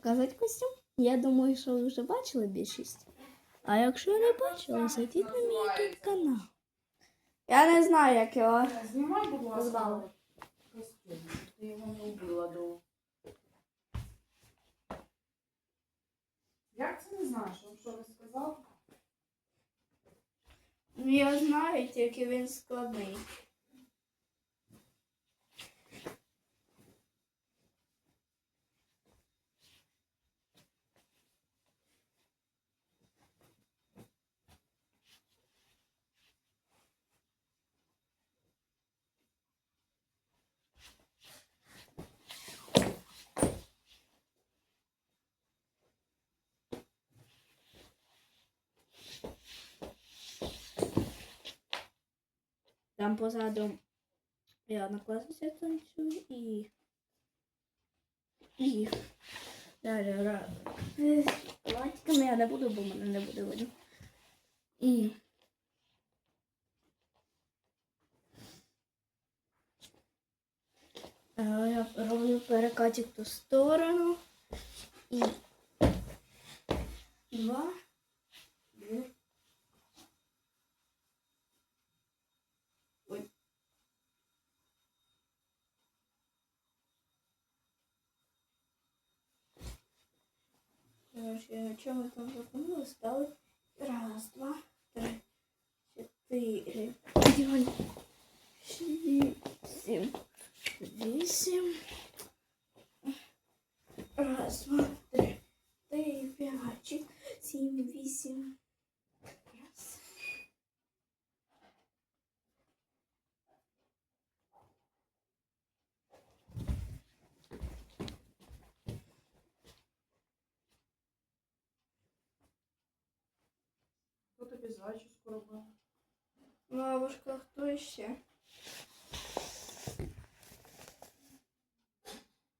показати костюм? Я думаю, що ви вже бачили більшість. А якщо не бачили, зайдіть на мій YouTube канал. Я не знаю, як його. Знімай, будь ласка, костюм, ти його не вбила до. Як це не знаєш? Що не сказав? Ну, я знаю, тільки він складний. Там позаду я однокласниця танцюю і. І. Далі ра- е, я не буду, бо мене не буде видно. І. Е, Я роблю перекатик ту сторону. І. Два. Дві. Короче, что мы там запомнили? Стали раз, два, три, четыре, пять, шесть, семь, восемь. Раз, два, три, три, пять, сім, семь, тобі зачіску робив? Бабушка, хто ще?